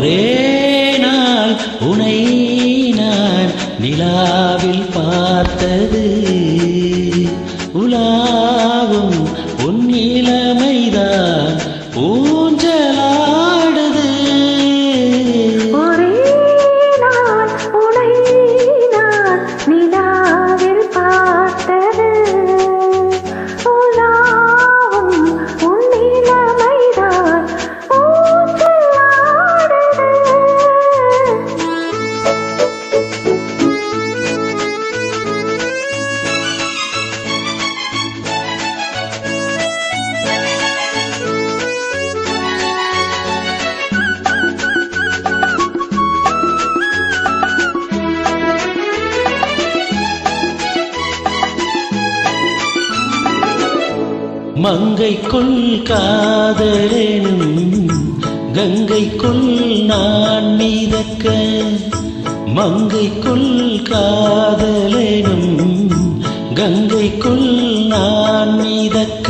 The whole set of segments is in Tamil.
ஒரே நாள் உனை நான் நிலாவில் பார்த்தது. உலா மங்கைக்குள் காதலெனும் கங்கைக்குள் நான் மீதக்க மங்கைக்குள் காதலெனும் கங்கைக்குள் நான் மீதக்க.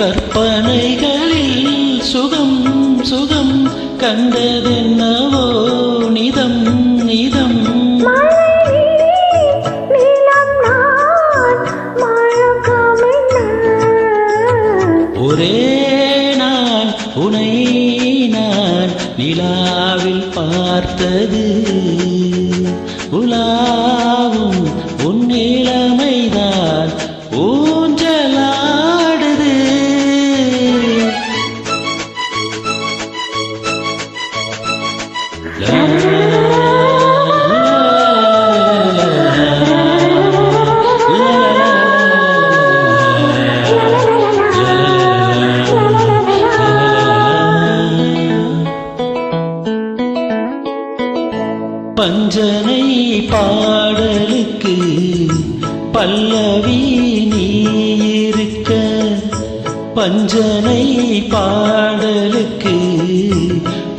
கற்பனைகளில் சுகம் சுகம் கண்டதென்னவோ நிதம் நிதம் ஒரே நான் உனை நான் நிலாவில் பார்த்தது. பஞ்சனை பாடலுக்கு பல்லவி நீ பஞ்சனை பாடலுக்கு